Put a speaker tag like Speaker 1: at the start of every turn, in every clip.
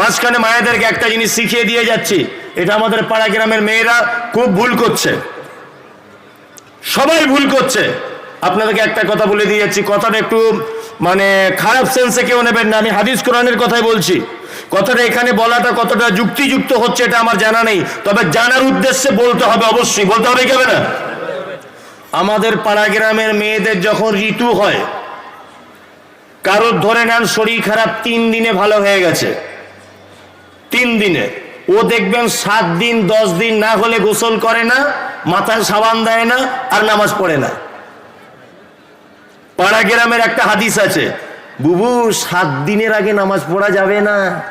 Speaker 1: মাঝখানে মায়েদেরকে একটা জিনিস শিখিয়ে দিয়ে যাচ্ছি। এটা আমাদের পাড়া গ্রামের মেয়েরা খুব ভুল করছে। সবাই ভুল করছে। আপনাদেরকে একটা কথা বলে দিয়ে যাচ্ছি। কথাটা একটু মানে খারাপ সেন্সে কেউ নেবেন না। আমি হাদিস কোরআনের কথাই বলছি। কথাটা এখানে বলাটা কতটা যুক্তিযুক্ত হচ্ছে এটা আমার জানা নেই। তবে জানার উদ্দেশ্যে বলতে হবে অবশ্যই। বলতে হবে কি হবে না? আমাদের পাড়া গ্রামের মেয়েদের যখন ঋতু হয়, কারোর ধরে নেন শরীর খারাপ, তিন দিনে ভালো হয়ে গেছে। তিন দিনে। ও দেখবেন সাত দিন, দশ দিন না হলে গোসল করে না, মাথায় সাবান দেয় না, আর নামাজ পড়ে না। পাড়া গ্রামের একটা হাদিস আছে, বুবু, সাত দিনের আগে নামাজ পড়া যাবে না।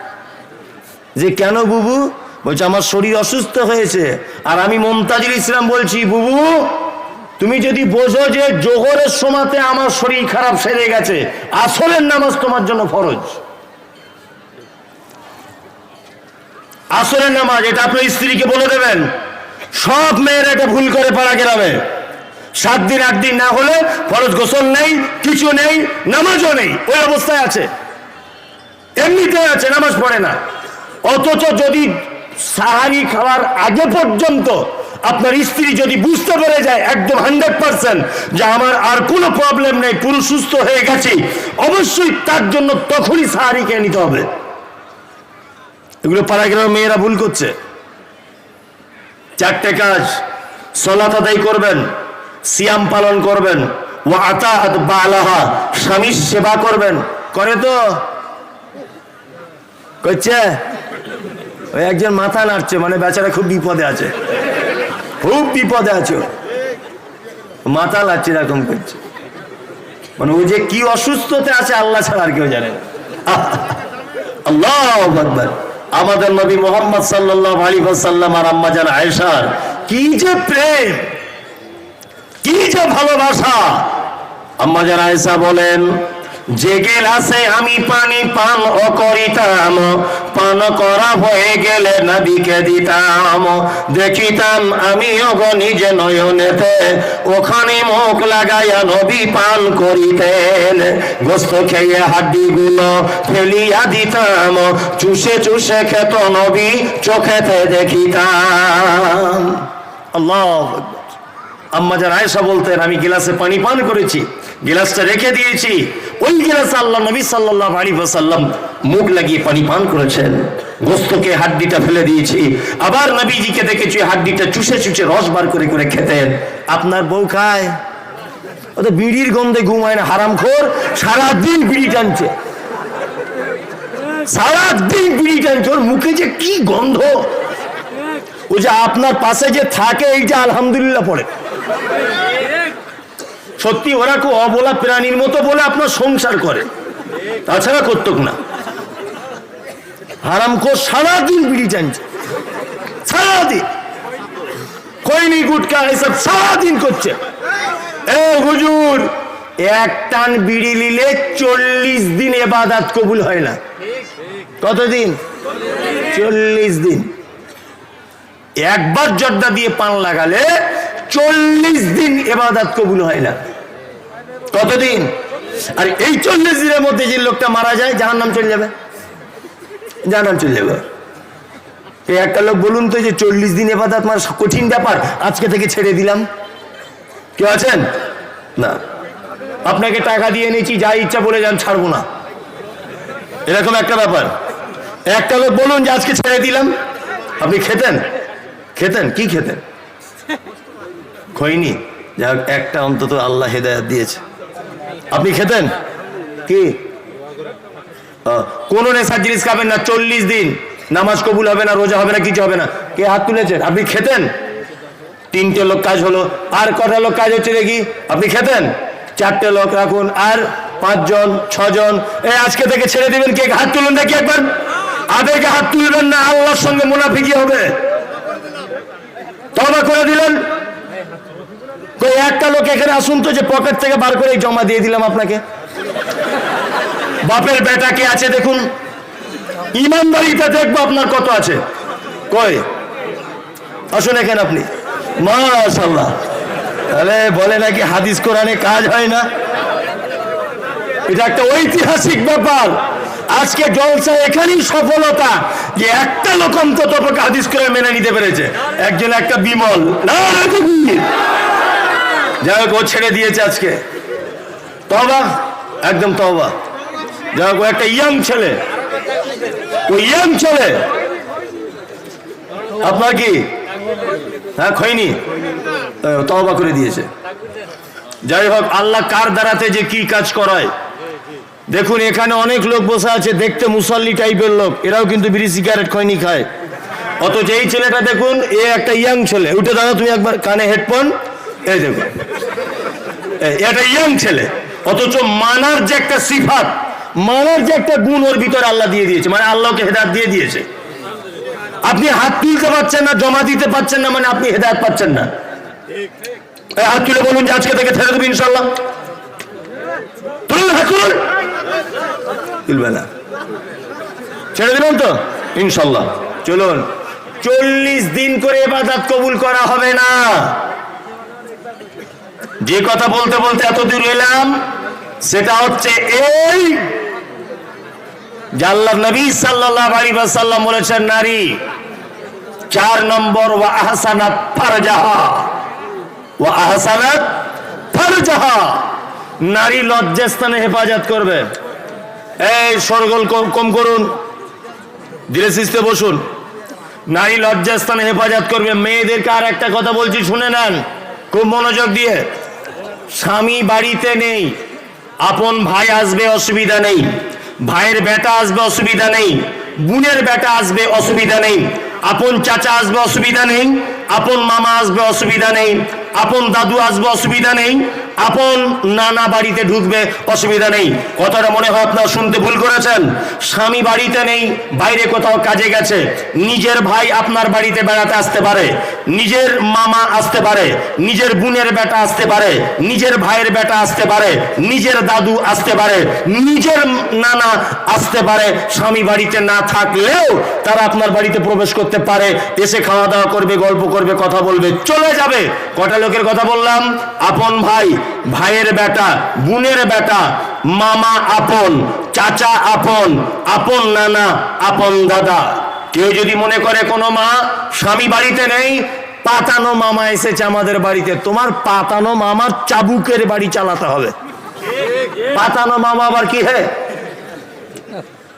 Speaker 1: যে কেন বুবু? বলছে, আমার শরীর অসুস্থ হয়েছে। আর আমি মমতাজুল ইসলাম বলছি, বুবু, তুমি যদি বোঝো যে জোহরের সময়তে আমার শরীর খারাপ সেরে গেছে, আসলের নামাজ তোমার জন্য ফরজ। আসরের নামাজ, এটা আপনার স্ত্রীকে বলে দেবেন। সব মেয়েরা এটা ভুল করে পাড়া গ্রামে। সাত দিন, আট দিন না হলে ফরজ গোসল নেই, কিছু নেই, নামাজও নেই, ওই অবস্থায় আছে। এমনিতে আছে, নামাজ পড়ে না। অথচ যদি সাহারি খাওয়ার আগে পর্যন্ত আপনার স্ত্রী যদি বুঝতে পেরে যায় একদম হান্ড্রেড পার্সেন্ট যে আমার আর কোনো প্রবলেম নেই, পুরো সুস্থ হয়ে গেছি, অবশ্যই তার জন্য তখনই সাহারি খেয়ে নিতে হবে। এগুলো পাড়া গ্রামের মেয়েরা ভুল করছে। চারটে কাজ সলাত আদায় করবেন, সিয়াম পালন করবেন ও আতাহাত বা আলাহা স্বামীর সেবা করবেন। করে তো। করছে? ওই একজন মাথা নাড়ছে মানে বেচারা খুব বিপদে আছে। খুব বিপদে আছে। মাথা নাড়ছে এরকম করছে। মানে ও যে কি অসুস্থতে আছে, আল্লাহ ছাড়া আর কেউ জানে না। আল্লাহ আমাদের নবী মোহাম্মদ সাল্লাহ আলী সাল্লাম আর আম্মাজান আয়েশার কি যে প্রেম, কি যে ভালোবাসা। আম্মাজান আয়সা বলেন যে গেলাসে আমি পানি পান ও করিতাম। পান করা হয়ে গেলে নদীকে দিতাম। দেখিতাম, আমি অগ নিজে নয়নেতে, ওখানে মুখ লাগাইয়া নবী পান করিতেন। গোস্ত খেয়ে হাড্ডি গুলো ফেলিয়া দিতাম। চুষে চুষে খেত নবী, চোখেতে দেখিতাম। আল্লাহ আম্মা যান আয়েশা বলতেন, আমি গিলাসে পানি পান করেছি, গিলাসটা রেখে দিয়েছি। ওই গিলাসে আল্লাহ নবী সাল্লাল্লাহু আলাইহি ওয়াসাল্লাম মুখ লাগিয়ে পানি পান করেছেন। গোস্তকে হাড্ডিটা ফেলে দিয়েছি। আবার নবীজিকে দেখেছি হাড্ডিটা চুষে চুষে রস বার করে করে খেতেন। আপনার বউ খায়? ও তো বিড়ির গন্ধে ঘুমায় না, হারামখোর, সারাদিন বিড়ি টানছে। সারাদিন বিড়ি টানছে, ওর মুখে যে কি গন্ধ। ও যে আপনার পাশে যে থাকে এইটা আলহামদুলিল্লাহ পড়ে। সত্যি ওরা খুব অবলা প্রাণীর মতো বলে আপনার সংসার করে। তাছাড়া করতক না। হারাম হারামখোর সারাদিন বিড়ি টানছে। সারাদিন। খৈনি গুটকা এসব সারাদিন করছে। এ হুজুর, এক টান বিড়ি নিলে চল্লিশ দিন এবাদাত কবুল হয় না। কতদিন? চল্লিশ দিন। একবার জর্দা দিয়ে পান লাগালে চল্লিশ দিন এবাদাত কবুল হয় না। কতদিন? আর এই চল্লিশ দিনের মধ্যে যে লোকটা মারা যায় যার নাম চলে যাবে। যার নাম চলে যাবে। একটা লোক বলুন তো যে চল্লিশ দিন এবাদাত মানে কঠিন ব্যাপার, আজকে থেকে ছেড়ে দিলাম। কেউ আছেন? না। আপনাকে টাকা দিয়ে নিয়েছি যা ইচ্ছা বলে যান, ছাড়বো না। এরকম একটা ব্যাপার। একটা লোক বলুন যে আজকে ছেড়ে দিলাম। আপনি খেতেন? খেতেন? কি খেতেন? খইনি হোক, একটা অন্তত আল্লাহ হেদায়াত দিয়েছে। আপনি খেতেন? কি? কোন নেশার জিনিস খাবেন না চল্লিশ দিন। নামাজ কবুল হবে না রোজা হবে না কিছু হবে না। কে হাত তুলেছেন? আপনি খেতেন? তিনটে লোক কাজ হলো। আর কটা লোক কাজ হচ্ছে দেখি। আপনি খেতেন? চারটে লোক রাখুন। আর পাঁচজন ছজন। এ আজকে থেকে ছেড়ে দিবেন কে? হাত তুলুন দেখি একবার। আদেরকে হাত তুলবেন না আল্লাহর সঙ্গে মুনাফিকি হবে। তবা করে দিলেন। একটা লোক এখানে আসুন তো যে পকেট থেকে বার করে জমা দিয়ে দিলাম আপনাকে। বাপের বেটা কে আছে দেখুন। ইমানদারিতে দেখব আপনার কত আছে। কয় আসুন এখানে আপনি। মাশাল্লাহ তাহলে বলে নাকি হাদিস কোরআনে কাজ হয় না? এটা একটা ঐতিহাসিক ব্যাপার। আজকে জলসা এখানেই সফলতা যে একটা লোক অন্তত হাদিস করে মেনে নিতে পেরেছে। একজন একটা বিমল। যাই হোক, ও ছেড়ে দিয়েছে আজকে। তবা একদম তবা যাই হোক একটা ইয়াং ছেলে। ও ইয়াং ছেলে। আপনার কি? হ্যাঁ খৈনি? তবা করে দিয়েছে। যাই হোক, আল্লাহ কার দ্বারাতে যে কি কাজ করায়? দেখুন এখানে অনেক লোক বসে আছে দেখতে মুসল্লি টাইপের লোক। এরাও কিন্তু বিড়ি সিগারেট খয়নি খায়। অথচ এই ছেলেটা দেখুন এ একটা ইয়াং ছেলে। উঠে দাঁড়া তুমি একবার কানে হেডফোন। এই দেখুন। এ, এটা ইয়াং ছেলে। অথচ মানার যে একটা সিফাত মানার যে একটা গুণ ওর ভিতরে আল্লাহ দিয়ে দিয়েছে। মানে আল্লাহকে হেদায়ত দিয়ে দিয়েছে। আপনি হাত তুলতে পারছেন না জমা দিতে পারছেন না মানে আপনি হেদায়ত পাচ্ছেন না। হাত তুলে বলুন যে আজকে থেকে ছেড়ে দেবো ইনশাল্লাহ না। ছেড়ে দিবেন তো? ইনশাল্লাহ। চলুন। চল্লিশ দিন করে এবাদাত কবুল করা হবে না। যে কথা বলতে বলতে এত দূর এলাম, সেটা হচ্ছে এই জাল্লাহ নবী সাল্লাল্লাহু আলাইহি ওয়াসাল্লাম বলেছেন, নারী চার নম্বর, ওয়া আহসানাত ফারজাহা। ওয়া আহসানাত ফারজাহা। নারী লজ্জাস্থানে হেফাজত করবে। এই সরগোল কম- করুন। ধীরে সিস্তে বসুন। নারী লজ্জাস্থানে হেফাজত করবে। মেয়েদেরকে আর একটা কথা বলছি, শুনে নেন। খুব মনোযোগ দিয়ে। স্বামী বাড়িতে নেই। আপন ভাই আসবে, অসুবিধা নেই। ভাইয়ের বেটা আসবে, অসুবিধা নেই। বোনের বেটা আসবে, অসুবিধা নেই। আপন চাচা আসবে, অসুবিধা নেই। আপন মামা আসবে, অসুবিধা নেই। আপন দাদু আসবে, অসুবিধা নেই। আপন নানা বাড়িতে ঢুকবে, অসুবিধা নেই। কথাটা মনে হয় আপনার শুনতে ভুল করেছেন। স্বামী বাড়িতে নেই, বাইরে কোথাও কাজে গেছে। নিজের ভাই আপনার বাড়িতে বেড়াতে আসতে পারে। নিজের মামা আসতে পারে। নিজের বোনের বেটা আসতে পারে। নিজের ভাইয়ের বেটা আসতে পারে। নিজের দাদু আসতে পারে। নিজের নানা আসতে পারে। স্বামী বাড়িতে না থাকলেও তারা আপনার বাড়িতে প্রবেশ করতে পারে। এসে খাওয়া দাওয়া করবে, গল্প করবে, কথা বলবে, চলে যাবে। কটা লোকের কথা বললাম? আপন ভাই, ভাইয়ের বেটা, বোনের বেটা, মামা আপন, চাচা আপন আপন নানা, আপন দাদা। কেউ যদি মনে করে কোনো মা স্বামী বাড়িতে নেই, পাতানো মামা এসেছে আমাদের বাড়িতে। তোমার পাতানো মামার চাবুকের বাড়ি চালাতে হবে। পাতানো মামা আবার কি হে?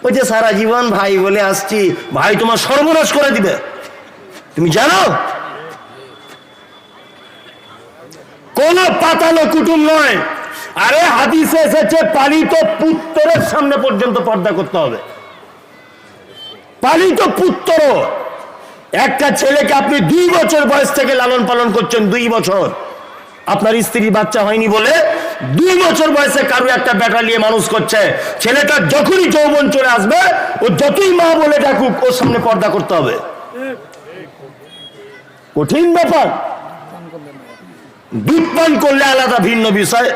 Speaker 1: ওই যে সারা জীবন ভাই বলে আসছি, ভাই তোমার সর্বনাশ করে দিবে। তুমি জানো? কোন পাতানো কুটুম নয়। আরে হাদিসে এসেছে, পালিত পুত্রের সামনে পর্যন্ত পর্দা করতে হবে। পালিত পুত্র, একটা ছেলেকে আপনি দুই বছর বয়স থেকে লালন পালন করছেন, দুই বছর। আপনার স্ত্রী বাচ্চা হয়নি বলে দুই বছর বয়সে কারও একটা ব্যাটা নিয়ে মানুষ করছে। ছেলেটা যখনই যৌবন চলে আসবে, ও যতই মা বলে ডাকুক, ওর সামনে পর্দা করতে হবে। কঠিন ব্যাপার। দুধ পান করলে আলাদা ভিন্ন বিষয়।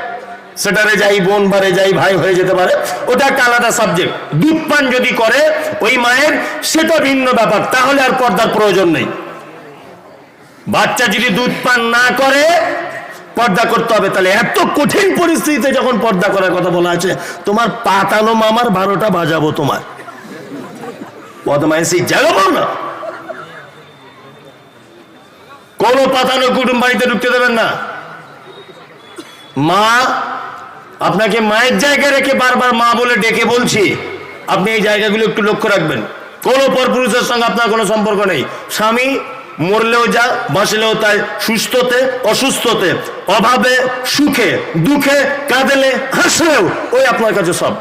Speaker 1: সেটারে যাই বোন বারে যাই ভাই হয়ে যেতে পারে। ওটা একটা আলাদা সাবজেক্ট দুধ পান যদি করে, ওই মায়ের সেটা ভিন্ন ব্যাপার। তাহলে আর পর্দার প্রয়োজন নেই। বাচ্চা যদি দুধ পান না করে, পর্দা করতে হবে। তাহলে এত কঠিন পরিস্থিতিতে যখন পর্দা করার কথা বলা আছে, তোমার পাতানো মামার বারোটা বাজাবো তোমার। বদমাইশি জাগাবো না। কোন পাতানো কুটুম বাড়িতে ঢুকতে দেবেন না। মা, আপনাকে মায়ের জায়গায় রেখে বারবার মা বলে ডেকে বলছি, আপনি এই জায়গাগুলো একটু লক্ষ্য রাখবেন। কোন পরপুরুষের সঙ্গে আপনার কোনো সম্পর্ক নেই। স্বামী মরলেও যা, বাঁচলেও তাই, সুস্থতে, অসুস্থতে, অভাবে, সুখে, দুঃখে, কাঁদেলে, হাসলেও ওই আপনার কাছে সব।